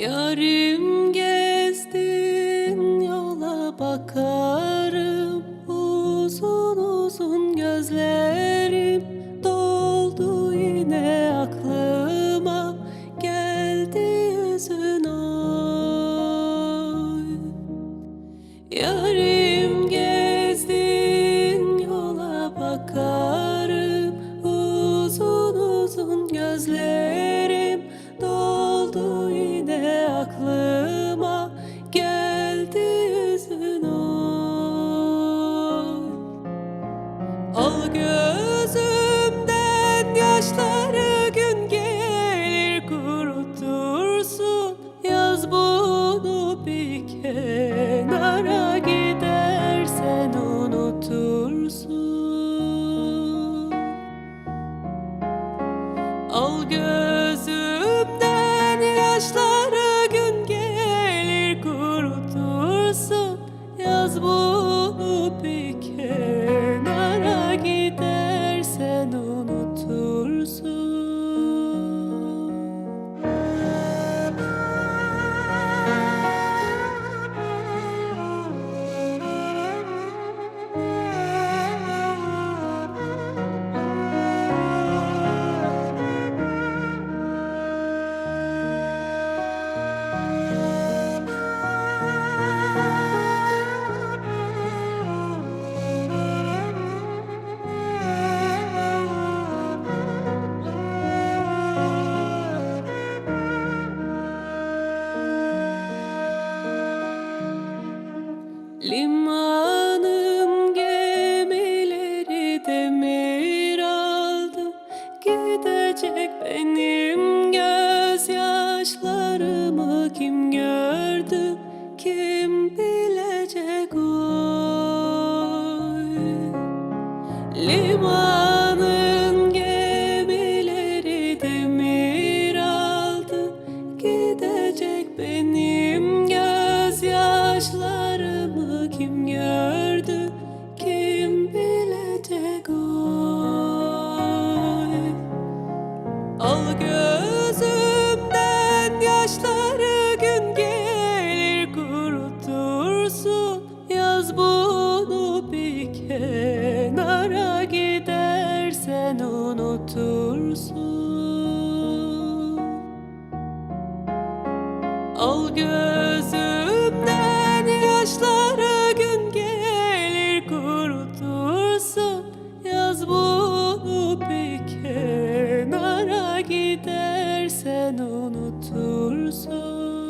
Yarim gezdin yola bakarım. Uzun uzun gözlerim doldu yine aklıma. Geldi yüzün oy Yarim Yaz bunu bir kenara gidersen unutursun. Al gözümden yaşları gün gelir kurutursun. Yaz bunu bir Limanın gemileri demir aldı Gidecek benim gözyaşlarımı kim gördü? Kim bilecek oy? Al gözümden unutursun. Al gözümden yaşları gün gelir kurutursun. Yaz bunu bir kenara gidersen unutursun.